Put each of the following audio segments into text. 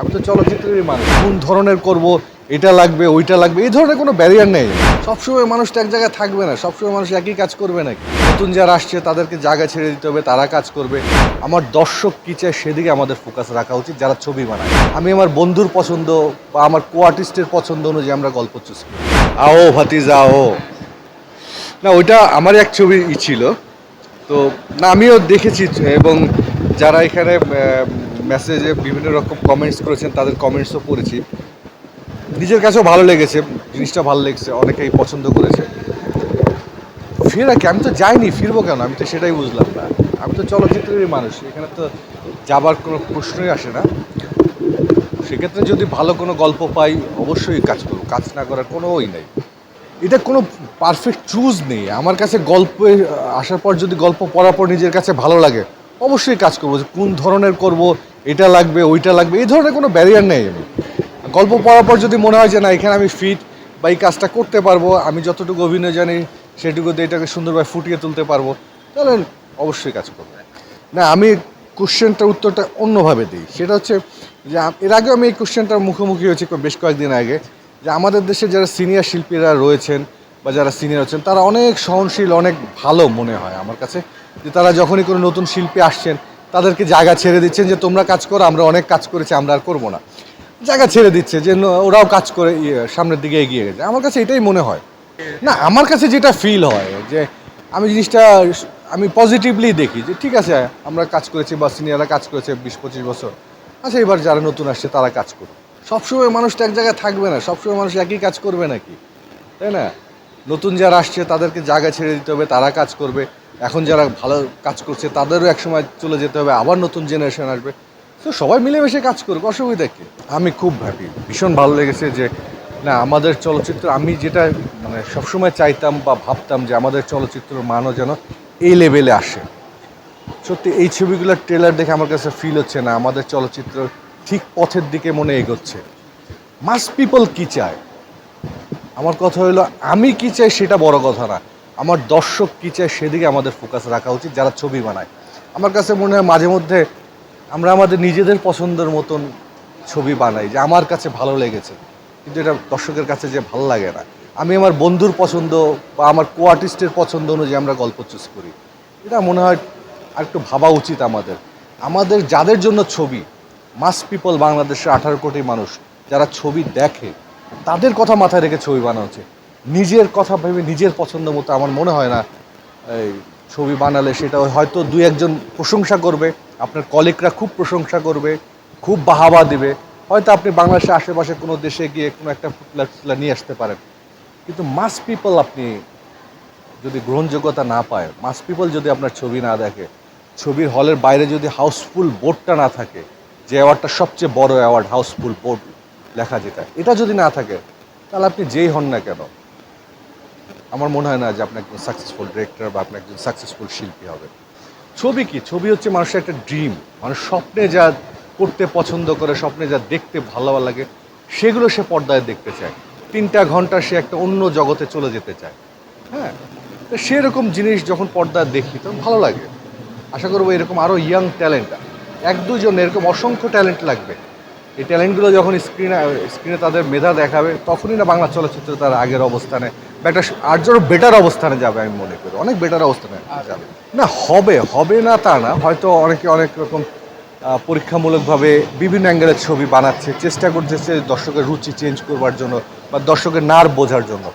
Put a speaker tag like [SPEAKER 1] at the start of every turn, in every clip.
[SPEAKER 1] আমি তো চলচ্চিত্রেরই মানুষ। কোন ধরনের করব, এটা লাগবে, ওইটা লাগবে, এই ধরনের কোনো ব্যারিয়ার নেই। সবসময় মানুষটা এক জায়গায় থাকবে না, সবসময় মানুষ একই কাজ করবে নাকি? নতুন যারা আসছে, তাদেরকে জায়গা ছেড়ে দিতে হবে, তারা কাজ করবে। আমার দর্শক কী চায় সেদিকে আমাদের ফোকাস রাখা উচিত, যারা ছবি বানায়। আমি আমার বন্ধুর পছন্দ বা আমার কো আর্টিস্টের পছন্দ অনুযায়ী আমরা গল্প চুজ করি। আও ভাতিজা, ও। না, ওইটা আমার এক ছবি ছিল। তো, না, আমিও দেখেছি, এবং যারা এখানে মেসেজে বিভিন্ন রকম কমেন্টস করেছেন, তাদের কমেন্টসও পড়েছি। নিজের কাছেও ভালো লেগেছে, জিনিসটা ভালো লেগেছে, অনেকেই পছন্দ করেছে। ফেরা কি আমি তো যাইনি, ফিরবো কেন? আমি তো সেটাই বুঝলাম না। আমি তো চলচ্চিত্রেরই মানুষ, এখানে তো যাবার কোনো প্রশ্নই আসে না। সেক্ষেত্রে যদি ভালো কোনো গল্প পাই, অবশ্যই কাজ করব, কাজ না করার কোনো ওই নেই। এটা কোনো পারফেক্ট চুজ নেই। আমার কাছে গল্পে আসার পর যদি গল্প পড়ার পর নিজের কাছে ভালো লাগে, অবশ্যই কাজ করব, যে কোন ধরনের করব এটা লাগবে, ওইটা লাগবে, এই ধরনের কোনো ব্যারিয়ার নেই আমি গল্প পড়ার পর যদি মনে হয় যে না, এখানে আমি ফিট বা এই কাজটা করতে পারব, আমি যতটুকু অভিনয় জানি, সেটুকু দিয়ে এটাকে সুন্দরভাবে ফুটিয়ে তুলতে পারব, তাহলে অবশ্যই কাজ করব। না, আমি কোশ্চেনটার উত্তরটা অন্যভাবে দিই। সেটা হচ্ছে যে, এর আগে আমি এই কোশ্চেনটার মুখোমুখি হয়েছি বেশ কয়েকদিন আগে, যে আমাদের দেশে যারা সিনিয়র শিল্পীরা রয়েছেন বা যারা সিনিয়র আছেন, তারা অনেক সহনশীল, অনেক ভালো মনে হয় আমার কাছে। যে তারা যখনই কোনো নতুন শিল্পী আসছেন তাদেরকে জায়গা ছেড়ে দিচ্ছেন যে তোমরা কাজ করো আমরা অনেক কাজ করেছি আমরা আর করব না। জায়গা ছেড়ে দিচ্ছে যে ওরাও কাজ করে ইয়ে, সামনের দিকে এগিয়ে গেছে। আমার কাছে এটাই মনে হয়। না আমার কাছে যেটা ফিল হয় যে আমি জিনিসটা আমি পজিটিভলি দেখি যে ঠিক আছে আমরা কাজ করেছি বা সিনিয়ররা কাজ করেছে বিশ পঁচিশ বছর। আচ্ছা এবার যারা নতুন আসছে তারা কাজ করুক। সবসময় মানুষটা এক জায়গায় থাকবে না সবসময় মানুষ একই কাজ করবে নাকি? তাই না? নতুন যারা আসছে তাদেরকে জায়গা ছেড়ে দিতে হবে তারা কাজ করবে। এখন যারা ভালো কাজ করছে, তাদেরও একসময় চলে যেতে হবে, আবার নতুন জেনারেশন আসবে। তো সবাই মিলেমিশে কাজ করুক, অসুবিধা কি? আমি খুব হ্যাপি ভীষণ ভালো লেগেছে যে, না, আমাদের চলচ্চিত্র, আমি যেটা মানে সবসময় চাইতাম বা ভাবতাম যে, আমাদের চলচ্চিত্রের মানও যেন এই লেভেলে আসে। সত্যি, এই ছবিগুলোর ট্রেলার দেখে আমার কাছে ফিল হচ্ছে না, আমাদের চলচ্চিত্র ঠিক পথের দিকে মনে এগোচ্ছে। মাস পিপল কি চায়? আমার কথা হলো, আমি কি চাই সেটা বড় কথা না। আমার দর্শক কী চায় সেদিকে আমাদের ফোকাস রাখা উচিত, যারা ছবি বানায়। আমার কাছে মনে হয় মাঝে মধ্যে আমরা আমাদের নিজেদের পছন্দের মতন ছবি বানাই, যে আমার কাছে ভালো লেগেছে। কিন্তু এটা দর্শকের কাছে যে ভালো লাগে না। আমি আমার বন্ধুর পছন্দ বা আমার কো আর্টিস্টের পছন্দ অনুযায়ী আমরা গল্প চুজ করি। এটা মনে হয় আর একটু ভাবা উচিত আমাদের। আমাদের যাদের জন্য ছবি মাস পিপল বাংলাদেশের আঠারো কোটি মানুষ যারা ছবি দেখে, তাদের কথা মাথায় রেখে ছবি বানানো উচিত। নিজের কথা ভেবে নিজের পছন্দ মতো আমার মনে হয় না এই ছবি বানালে সেটা হয়তো দু একজন প্রশংসা করবে, আপনার কলিগরা খুব প্রশংসা করবে, খুব বাহাবা দেবে। হয়তো আপনি বাংলাদেশের আশেপাশে কোনো দেশে গিয়ে কোনো একটা ফুটলা টুটলা নিয়ে আসতে পারেন। কিন্তু মাস পিপল আপনি যদি গ্রহণযোগ্যতা না পায় মাস পিপল যদি আপনার ছবি না দেখে, ছবির হলের বাইরে যদি হাউসফুল বোর্ডটা না থাকে, যে অ্যাওয়ার্ডটা সবচেয়ে বড় অ্যাওয়ার্ড হাউসফুল বোর্ড লেখা যেটা, এটা যদি না থাকে, তাহলে আপনি যেই হন না কেন? আমার মনে হয় না যে আপনি একজন সাকসেসফুল ডিরেক্টর বা আপনি একজন সাকসেসফুল শিল্পী হবে ছবি কি? ছবি হচ্ছে মানুষের একটা ড্রিম মানুষ স্বপ্নে যা করতে পছন্দ করে, স্বপ্নে যা দেখতে ভালো লাগে, সেগুলো সে পর্দায় দেখতে চায়। তিনটা ঘণ্টা সে একটা অন্য জগতে চলে যেতে চায়। হ্যাঁ? তো সেরকম জিনিস যখন পর্দায় দেখি, তখন ভালো লাগে। আশা করব এরকম আরও ইয়াং ট্যালেন্ট এক দুজন এরকম অসংখ্য ট্যালেন্ট লাগবে। এই ট্যালেন্টগুলো যখন স্ক্রিনে স্ক্রিনে তাদের মেধা দেখাবে, তখনই না বাংলা চলচ্চিত্র তার আগের অবস্থানে একটা আর জন্য বেটার অবস্থানে যাবে আমি মনে করি। অনেক বেটার অবস্থানে যাবে। না, হবে হবে না তা না। হয়তো অনেকে অনেক রকম পরীক্ষামূলকভাবে বিভিন্ন অ্যাঙ্গেলের ছবি বানাচ্ছে, চেষ্টা করতেছে দর্শকের রুচি চেঞ্জ করবার জন্য বা দর্শকের নার বোঝার জন্য।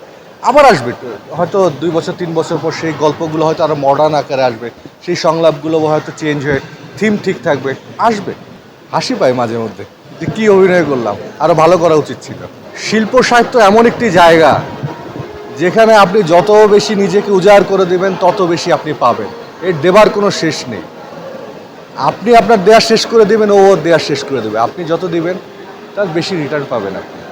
[SPEAKER 1] আবার আসবে, হয়তো দুই বছর, তিন বছর পর সেই গল্পগুলো হয়তো আরও মডার্ন আকারে আসবে, সেই সংলাপগুলো হয়তো চেঞ্জ হয়ে থিম ঠিক থাকবে, আসবে। হাসি পায় মাঝে মধ্যে যে কী অভিনয় করলাম আরও ভালো করা উচিত ছিল। শিল্প সাহিত্য এমন একটি জায়গা যেখানে আপনি যত বেশি নিজেকে উজাড় করে দেবেন, তত বেশি আপনি পাবেন। এর দেবার কোনো শেষ নেই। আপনি আপনার দেয়া শেষ করে দেবেন, ও দেয়া শেষ করে দেবে। আপনি যত দেবেন, তার বেশি রিটার্ন পাবেন আপনি।